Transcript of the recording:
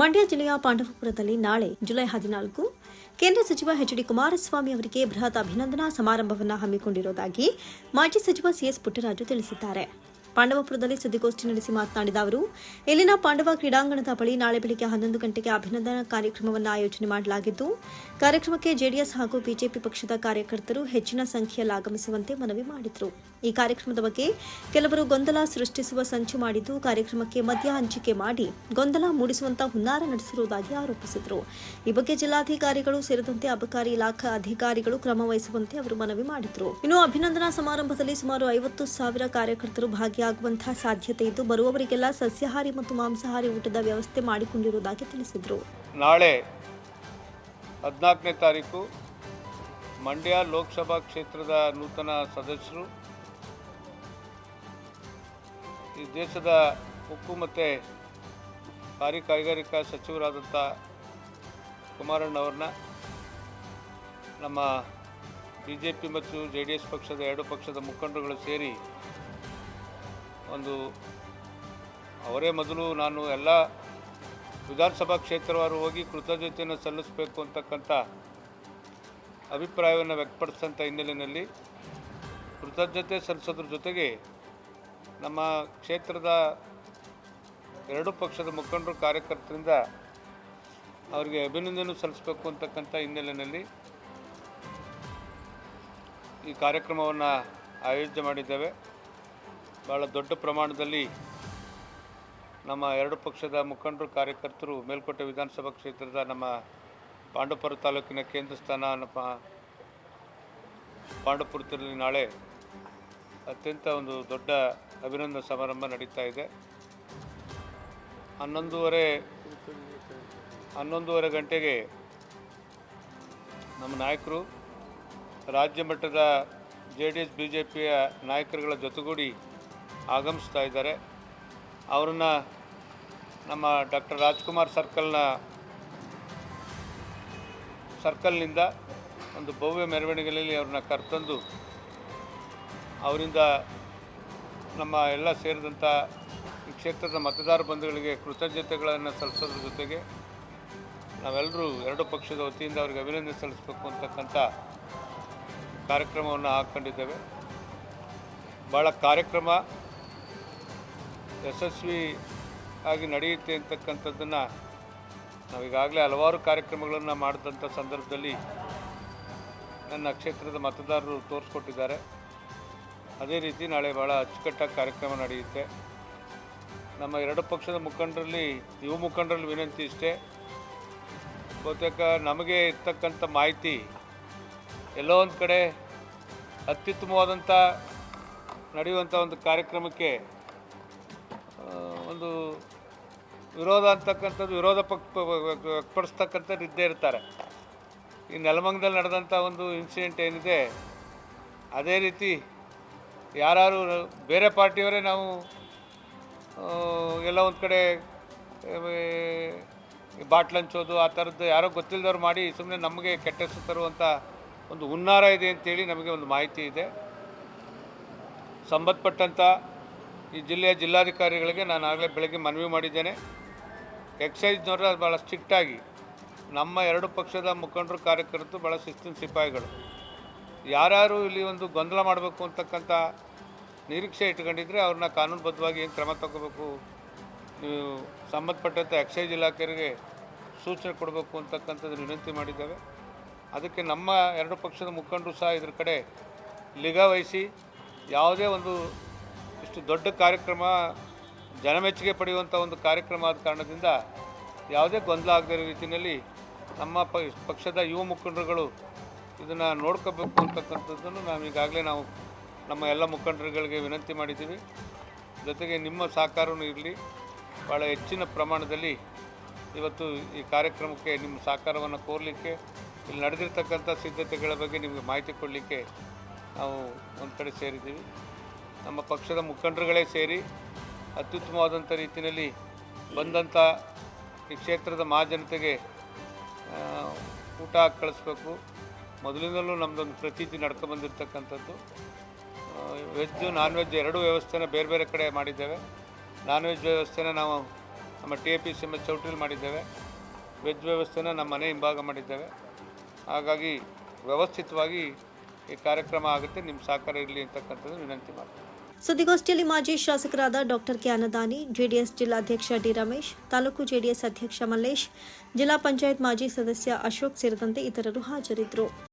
ಮಂಡ್ಯ ಜಿಲ್ಲೆಯ ಪಾಂಡವಪುರದಲ್ಲಿ ನಾಳೆ ಜುಲೈ ಹದಿನಾಲ್ಕು. ಕೇಂದ್ರ ಸಚಿವ ಎಚ್ ಡಿ ಕುಮಾರಸ್ವಾಮಿ ಅವರಿಗೆ ಬೃಹತ್ ಅಭಿನಂದನಾ ಸಮಾರಂಭವನ್ನು ಹಮ್ಮಿಕೊಂಡಿರುವುದಾಗಿ ಮಾಜಿ ಸಚಿವ ಸಿಎಸ್ ಪುಟ್ಟರಾಜು ತಿಳಿಸಿದ್ದಾರೆ. ಪಾಂಡವಪುರದಲ್ಲಿ ಸುದ್ದಿಗೋಷ್ಠಿ ನಡೆಸಿ ಮಾತನಾಡಿದ ಅವರು, ಇಲ್ಲಿನ ಪಾಂಡವ ಕ್ರೀಡಾಂಗಣದ ಬಳಿ ನಾಳೆ ಬೆಳಿಗ್ಗೆ ಹನ್ನೊಂದು ಗಂಟೆಗೆ ಅಭಿನಂದನಾ ಕಾರ್ಯಕ್ರಮವನ್ನು ಆಯೋಜನೆ ಮಾಡಲಾಗಿದ್ದು, ಕಾರ್ಯಕ್ರಮಕ್ಕೆ ಜೆಡಿಎಸ್ ಹಾಗೂ ಬಿಜೆಪಿ ಪಕ್ಷದ ಕಾರ್ಯಕರ್ತರು ಹೆಚ್ಚಿನ ಸಂಖ್ಯೆಯಲ್ಲಿ ಆಗಮಿಸುವಂತೆ ಮನವಿ ಮಾಡಿದರು. ಈ ಕಾರ್ಯಕ್ರಮದ ಬಗ್ಗೆ ಕೆಲವರು ಗೊಂದಲ ಸೃಷ್ಟಿಸುವ ಸಂಚು ಮಾಡಿದ್ದು, ಕಾರ್ಯಕ್ರಮಕ್ಕೆ ಮದ್ಯ ಹಂಚಿಕೆ ಮಾಡಿ ಗೊಂದಲ ಮೂಡಿಸುವಂತ ಹುನ್ನಾರ ನಡೆಸಿರುವುದಾಗಿ ಆರೋಪಿಸಿದರು. ಈ ಬಗ್ಗೆ ಜಿಲ್ಲಾಧಿಕಾರಿಗಳು ಸೇರಿದಂತೆ ಅಬಕಾರಿ ಇಲಾಖಾ ಅಧಿಕಾರಿಗಳು ಕ್ರಮ ವಹಿಸುವಂತೆ ಅವರು ಮನವಿ ಮಾಡಿದರು. ಇನ್ನು ಅಭಿನಂದನಾ ಸಮಾರಂಭದಲ್ಲಿ ಸುಮಾರು ಐವತ್ತು ಸಾವಿರ ಕಾರ್ಯಕರ್ತರು ಭಾಗಿಯಾಗುವಂತಹ ಸಾಧ್ಯತೆ ಇದ್ದು ಬರುವವರಿಗೆಲ್ಲ ಸಸ್ಯಾಹಾರಿ ಮತ್ತು ಮಾಂಸಾಹಾರಿ ಊಟದ ವ್ಯವಸ್ಥೆ ಮಾಡಿಕೊಂಡಿರುವುದಾಗಿ ತಿಳಿಸಿದರು. ನಾಳೆ ಹದಿನಾಲ್ಕನೇ ತಾರೀಕು ಮಂಡ್ಯ ಲೋಕಸಭಾ ಕ್ಷೇತ್ರದ ನೂತನ ಸದಸ್ಯರು ಈ ದೇಶದ ಉಕ್ಕು ಮತ್ತು ಭಾರಿ ಕೈಗಾರಿಕಾ ಸಚಿವರಾದಂಥ ಕುಮಾರಣ್ಣವ್ರನ್ನ ನಮ್ಮ ಬಿ ಜೆ ಪಿ ಮತ್ತು ಜೆ ಡಿ ಎಸ್ ಪಕ್ಷದ ಎರಡು ಪಕ್ಷದ ಮುಖಂಡರುಗಳು ಸೇರಿ ಒಂದು, ಅವರೇ ಮೊದಲು ನಾನು ಎಲ್ಲ ವಿಧಾನಸಭಾ ಕ್ಷೇತ್ರವಾರು ಹೋಗಿ ಕೃತಜ್ಞತೆಯನ್ನು ಸಲ್ಲಿಸಬೇಕು ಅಂತಕ್ಕಂಥ ಅಭಿಪ್ರಾಯವನ್ನು ವ್ಯಕ್ತಪಡಿಸಿದಂಥ ಹಿನ್ನೆಲೆಯಲ್ಲಿ ಕೃತಜ್ಞತೆ ಸಲ್ಲಿಸೋದ್ರ ಜೊತೆಗೆ ನಮ್ಮ ಕ್ಷೇತ್ರದ ಎರಡು ಪಕ್ಷದ ಮುಖಂಡರು ಕಾರ್ಯಕರ್ತರಿಂದ ಅವರಿಗೆ ಅಭಿನಂದನೆ ಸಲ್ಲಿಸಬೇಕು ಅಂತಕ್ಕಂಥ ಹಿನ್ನೆಲೆಯಲ್ಲಿ ಈ ಕಾರ್ಯಕ್ರಮವನ್ನು ಆಯೋಜನೆ ಮಾಡಿದ್ದೇವೆ. ಭಾಳ ದೊಡ್ಡ ಪ್ರಮಾಣದಲ್ಲಿ ನಮ್ಮ ಎರಡು ಪಕ್ಷದ ಮುಖಂಡರು, ಕಾರ್ಯಕರ್ತರು ಮೇಲ್ಕೋಟೆ ವಿಧಾನಸಭಾ ಕ್ಷೇತ್ರದ ನಮ್ಮ ಪಾಂಡವಪುರ ತಾಲೂಕಿನ ಕೇಂದ್ರ ಸ್ಥಾನ ನಮ್ಮ ಪಾಂಡವಪುರದಲ್ಲಿ ನಾಳೆ ಅತ್ಯಂತ ಒಂದು ದೊಡ್ಡ ಅಭಿನಂದನಾ ಸಮಾರಂಭ ನಡೀತಾ ಇದೆ. ಹನ್ನೊಂದೂವರೆ ಹನ್ನೊಂದೂವರೆ ಗಂಟೆಗೆ ನಮ್ಮ ನಾಯಕರು, ರಾಜ್ಯ ಮಟ್ಟದ J D S, B J ಪಿಯ ನಾಯಕರುಗಳ ಜೊತೆಗೂಡಿ ಆಗಮಿಸ್ತಾ ಇದ್ದಾರೆ. ಅವರನ್ನು ನಮ್ಮ ಡಾಕ್ಟರ್ ರಾಜ್ಕುಮಾರ್ ಸರ್ಕಲ್ನ ಸರ್ಕಲ್ನಿಂದ ಒಂದು ಭವ್ಯ ಮೆರವಣಿಗೆಯಲ್ಲಿ ಅವ್ರನ್ನ ಕರೆತಂದು ಅವರಿಂದ ನಮ್ಮ ಎಲ್ಲ ಸೇರಿದಂಥ ಈ ಕ್ಷೇತ್ರದ ಮತದಾರ ಬಂಧುಗಳಿಗೆ ಕೃತಜ್ಞತೆಗಳನ್ನು ಸಲ್ಲಿಸೋದ್ರ ಜೊತೆಗೆ ನಾವೆಲ್ಲರೂ ಎರಡು ಪಕ್ಷದ ವತಿಯಿಂದ ಅವರಿಗೆ ಅಭಿನಂದನೆ ಸಲ್ಲಿಸಬೇಕು ಅಂತಕ್ಕಂಥ ಕಾರ್ಯಕ್ರಮವನ್ನು ಹಾಕ್ಕೊಂಡಿದ್ದೇವೆ. ಭಾಳ ಕಾರ್ಯಕ್ರಮ ಯಶಸ್ವಿ ಆಗಿ ನಡೆಯುತ್ತೆ ಅಂತಕ್ಕಂಥದ್ದನ್ನು ನಾವೀಗಾಗಲೇ ಹಲವಾರು ಕಾರ್ಯಕ್ರಮಗಳನ್ನು ಮಾಡಿದಂಥ ಸಂದರ್ಭದಲ್ಲಿ ನನ್ನ ಕ್ಷೇತ್ರದ ಮತದಾರರು ತೋರಿಸ್ಕೊಟ್ಟಿದ್ದಾರೆ. ಅದೇ ರೀತಿ ನಾಳೆ ಭಾಳ ಅಚ್ಚುಕಟ್ಟಾಗಿ ಕಾರ್ಯಕ್ರಮ ನಡೆಯುತ್ತೆ. ನಮ್ಮ ಎರಡು ಪಕ್ಷದ ಮುಖಂಡರಲ್ಲಿ ಯುವ ಮುಖಂಡರಲ್ಲಿ ವಿನಂತಿ ಇಷ್ಟೇ. ಬಹುತೇಕ ನಮಗೆ ಇರ್ತಕ್ಕಂಥ ಮಾಹಿತಿ ಎಲ್ಲೋ ಒಂದು ಕಡೆ ಅತ್ಯುತ್ತಮವಾದಂಥ ನಡೆಯುವಂಥ ಒಂದು ಕಾರ್ಯಕ್ರಮಕ್ಕೆ ಒಂದು ವಿರೋಧ ಅಂತಕ್ಕಂಥದ್ದು, ವಿರೋಧ ಪಕ್ಷ ವ್ಯಕ್ತಪಡಿಸ್ತಕ್ಕಂಥದ್ದು ಇದ್ದೇ ಇರ್ತಾರೆ. ಈ ನೆಲಮಂಗದಲ್ಲಿ ನಡೆದಂಥ ಒಂದು ಇನ್ಸಿಡೆಂಟ್ ಏನಿದೆ, ಅದೇ ರೀತಿ ಯಾರು ಬೇರೆ ಪಾರ್ಟಿಯವರೇ ನಾವು ಎಲ್ಲ ಒಂದು ಕಡೆ ಬಾಟ್ಲ್ ಹಂಚೋದು, ಆ ಥರದ್ದು ಯಾರೋ ಗೊತ್ತಿಲ್ಲದವ್ರು ಮಾಡಿ ಸುಮ್ಮನೆ ನಮಗೆ ಕೆಟ್ಟ ಹೆಸರು ತರುವಂಥ ಒಂದು ಹುನ್ನಾರ ಇದೆ ಅಂತೇಳಿ ನಮಗೆ ಒಂದು ಮಾಹಿತಿ ಇದೆ. ಸಂಬಂಧಪಟ್ಟಂಥ ಈ ಜಿಲ್ಲೆಯ ಜಿಲ್ಲಾಧಿಕಾರಿಗಳಿಗೆ ನಾನು ಆಗಲೇ ಬೆಳಗ್ಗೆ ಮನವಿ ಮಾಡಿದ್ದೇನೆ. ಎಕ್ಸೈಸ್ನವರ ಭಾಳ ಸ್ಟ್ರಿಕ್ಟಾಗಿ ನಮ್ಮ ಎರಡು ಪಕ್ಷದ ಮುಖಂಡರು, ಕಾರ್ಯಕರ್ತರು ಭಾಳ ಶಿಸ್ತಿನ ಸಿಪಾಯಿಗಳು. ಯಾರ್ಯಾರು ಇಲ್ಲಿ ಒಂದು ಗೊಂದಲ ಮಾಡಬೇಕು ಅಂತಕ್ಕಂಥ ನಿರೀಕ್ಷೆ ಇಟ್ಕೊಂಡಿದ್ರೆ ಅವ್ರನ್ನ ಕಾನೂನುಬದ್ಧವಾಗಿ ಏನು ಕ್ರಮ ತಗೋಬೇಕು, ನೀವು ಸಂಬಂಧಪಟ್ಟಂಥ ಎಕ್ಸೈಸ್ ಇಲಾಖೆಯವರಿಗೆ ಸೂಚನೆ ಕೊಡಬೇಕು ಅಂತಕ್ಕಂಥದ್ದು ವಿನಂತಿ ಮಾಡಿದ್ದೇವೆ. ಅದಕ್ಕೆ ನಮ್ಮ ಎರಡು ಪಕ್ಷದ ಮುಖಂಡರು ಸಹ ಇದ್ರ ಕಡೆ ಲಿಗಾ ವಹಿಸಿ ಯಾವುದೇ ಒಂದು ಇಷ್ಟು ದೊಡ್ಡ ಕಾರ್ಯಕ್ರಮ ಜನಮೆಚ್ಚುಗೆ ಪಡೆಯುವಂಥ ಒಂದು ಕಾರ್ಯಕ್ರಮ ಆದ ಕಾರಣದಿಂದ ಯಾವುದೇ ಗೊಂದಲ ಆಗದಿರೋ ರೀತಿಯಲ್ಲಿ ನಮ್ಮ ಪಕ್ಷದ ಯುವ ಮುಖಂಡರುಗಳು ಇದನ್ನು ನೋಡ್ಕೋಬೇಕು ಅಂತಕ್ಕಂಥದ್ದನ್ನು ನಾವು ಈಗಾಗಲೇ ನಾವು ನಮ್ಮ ಎಲ್ಲ ಮುಖಂಡರುಗಳಿಗೆ ವಿನಂತಿ ಮಾಡಿದ್ದೀವಿ. ಜೊತೆಗೆ ನಿಮ್ಮ ಸಹಕಾರವೂ ಇರಲಿ. ಭಾಳ ಹೆಚ್ಚಿನ ಪ್ರಮಾಣದಲ್ಲಿ ಇವತ್ತು ಈ ಕಾರ್ಯಕ್ರಮಕ್ಕೆ ನಿಮ್ಮ ಸಹಕಾರವನ್ನು ಕೋರಲಿಕ್ಕೆ, ಇಲ್ಲಿ ನಡೆದಿರ್ತಕ್ಕಂಥ ಸಿದ್ಧತೆಗಳ ಬಗ್ಗೆ ನಿಮಗೆ ಮಾಹಿತಿ ಕೊಡಲಿಕ್ಕೆ ನಾವು ಒಂದು ಕಡೆ ಸೇರಿದ್ದೀವಿ. ನಮ್ಮ ಪಕ್ಷದ ಮುಖಂಡರುಗಳೇ ಸೇರಿ ಅತ್ಯುತ್ತಮವಾದಂಥ ರೀತಿಯಲ್ಲಿ ಬಂದಂಥ ಈ ಕ್ಷೇತ್ರದ ಮಹಾಜನತೆಗೆ ಜನತೆಗೆ ಊಟ ಕಳಿಸ್ಬೇಕು. ಮೊದಲಿಂದಲೂ ನಮ್ಮದೊಂದು ಪ್ರತೀತಿ ನಡ್ಕೊಂಬಂದಿರ್ತಕ್ಕಂಥದ್ದು ವೆಜ್ಜು ನಾನ್ ವೆಜ್ ಎರಡೂ ವ್ಯವಸ್ಥೆನ ಬೇರೆ ಬೇರೆ ಕಡೆ ಮಾಡಿದ್ದೇವೆ. ನಾನ್ ವೆಜ್ ವ್ಯವಸ್ಥೆನ ನಾವು ನಮ್ಮ T A P C M ಚೌಟ್ರಿಲಿ ಮಾಡಿದ್ದೇವೆ. ವೆಜ್ ವ್ಯವಸ್ಥೆನ ನಮ್ಮ ಮನೆ ಹಿಂಭಾಗ ಮಾಡಿದ್ದೇವೆ. ಹಾಗಾಗಿ ವ್ಯವಸ್ಥಿತವಾಗಿ ಈ ಕಾರ್ಯಕ್ರಮ ಆಗುತ್ತೆ. ನಿಮ್ಮ ಸಹಕಾರ ಇರಲಿ ಅಂತಕ್ಕಂಥದ್ದು ವಿನಂತಿ ಮಾಡ್ತೀನಿ. ಸುದ್ದಿಗೋಷ್ಠಿಯಲ್ಲಿ ಮಾಜಿ ಶಾಸಕರಾದ ಡಾಕ್ಟರ್ ಕೆ ಅನ್ನದಾನಿ, ಜೆಡಿಎಸ್ ಜಿಲ್ಲಾಧ್ಯಕ್ಷ ಡಿ ರಮೇಶ್, ತಾಲೂಕು ಜೆಡಿಎಸ್ ಅಧ್ಯಕ್ಷ ಮಲ್ಲೇಶ್, ಜಿಲ್ಲಾ ಪಂಚಾಯತ್ ಮಾಜಿ ಸದಸ್ಯ ಅಶೋಕ್ ಸೇರಿದಂತೆ ಇತರರು ಹಾಜರಿದ್ದರು.